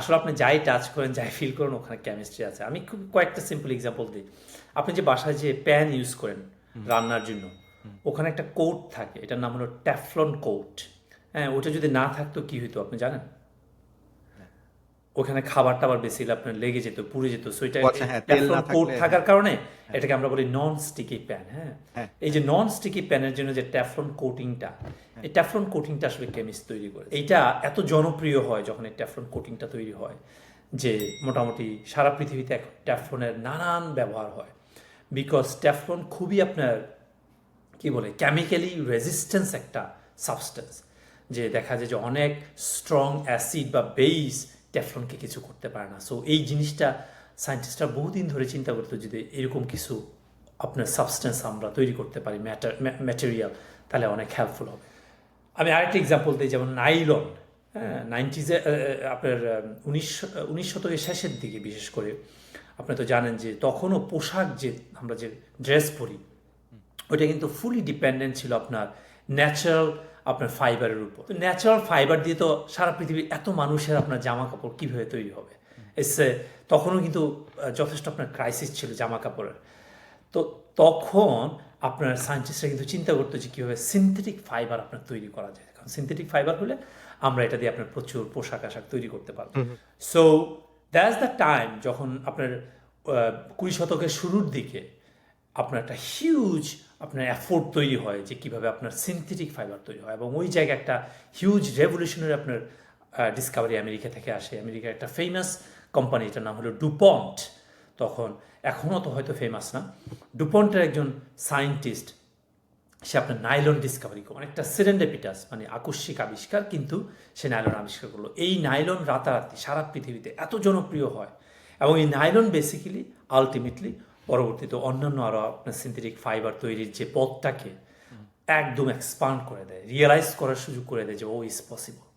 আসলে আপনি যাই টাচ করেন যাই ফিল করেন ওখানে কেমিস্ট্রি আছে। আমি খুব কয়েকটা সিম্পল এক্সাম্পল দিই। আপনি যে বাসায় যে প্যান ইউজ করেন রান্নার জন্য ওখানে একটা কোট থাকে এটার নাম হলো ট্যাফলন কোট হ্যাঁ ওটা যদি না থাকতো কি হতো আপনি জানেন? ওখানে খাবার টাবার বেশি আপনার লেগে যেত পুড়ে যেত। সো এটা হ্যাঁ, কোট থাকার কারণে এটাকে আমরা বলি নন স্টিকি প্যান হ্যাঁ। হ্যাঁ। এই যে নন স্টিকি প্যানের জন্য যে ট্যাফলন কোটিংটা এই ট্যাফলন কোটিংটা আসলে কেমিস্ট তৈরি করে এইটা এত জনপ্রিয় হয় যখন এই ট্যাফলন কোটিংটা তৈরি হয় যে মোটামুটি সারা পৃথিবীতে এখন ট্যাফলনের নানান ব্যবহার হয়। বিকজ ট্যাফলন খুবই আপনার কি বলে কেমিক্যালি রেজিস্ট্যান্স একটা সাবস্টেন্স যে দেখা যায় যে অনেক স্ট্রং অ্যাসিড বা বেইস ট্যাফলনকে কিছু করতে পারে না। সো এই জিনিসটা সায়েন্টিস্টরা বহুদিন ধরে চিন্তা করতো যদি এরকম কিছু আপনার সাবস্টেন্স আমরা তৈরি করতে পারি ম্যাটার ম্যাটেরিয়াল তাহলে অনেক হেল্পফুল হবে। আমি আরেকটা এক্সাম্পল দিই, যেমন নাইলন হ্যাঁ নাইনটিজে আপনার উনিশ উনিশ শতকের শেষের দিকে বিশেষ করে, আপনি তো জানেন যে তখনও পোশাক যে আমরা যে ড্রেস পরি, ওইটা কিন্তু ফুলি ডিপেন্ডেন্ট ছিল আপনার ন্যাচারাল আপনার ফাইবারের উপর। তো ন্যাচারাল ফাইবার দিয়ে তো সারা পৃথিবীর এত মানুষের আপনার জামা কাপড় কীভাবে তৈরি হবে? এসে তখনও কিন্তু যথেষ্ট আপনার ক্রাইসিস ছিল জামা কাপড়ের তো তখন আপনার সায়েন্টিস্টরা কিন্তু চিন্তা করতো যে কীভাবে সিনথেটিক ফাইবার আপনার তৈরি করা যায়। কারণ সিনথেটিক ফাইবার হলে আমরা এটা দিয়ে আপনার প্রচুর পোশাক আশাক তৈরি করতে পারব। সো দ্যাটস দ্য টাইম যখন আপনার কুড়ি শতকের শুরুর দিকে আপনার একটা হিউজ আপনার অ্যাফোর্ড তৈরি হয় যে কীভাবে আপনার সিনথেটিক ফাইবার তৈরি হয় এবং ওই জায়গায় একটা হিউজ রেভলিউশনারি আপনার ডিসকাভারি আমেরিকা থেকে আসে। আমেরিকার একটা ফেমাস কোম্পানি এটার নাম হলো ডুপন্ট তখন এখনও তো হয়তো ফেমাস না। ডুপন্টের একজন সায়েন্টিস্ট সে আপনার নাইলন ডিসকাভারি করে অনেকটা সেরেন্ডেপিটাস মানে আকস্মিক আবিষ্কার, কিন্তু সে নাইলন আবিষ্কার করল। এই নাইলন রাতারাতি সারা পৃথিবীতে এত জনপ্রিয় হয় এবং এই নাইলন বেসিক্যালি আলটিমেটলি পরবর্তীতে অন্যান্য আরও আপনার সিনথেটিক ফাইবার তৈরির যে পথটাকে একদম এক্সপান্ড করে দেয় রিয়েলাইজ করার সুযোগ করে দেয় যে ও ইজ পসিবল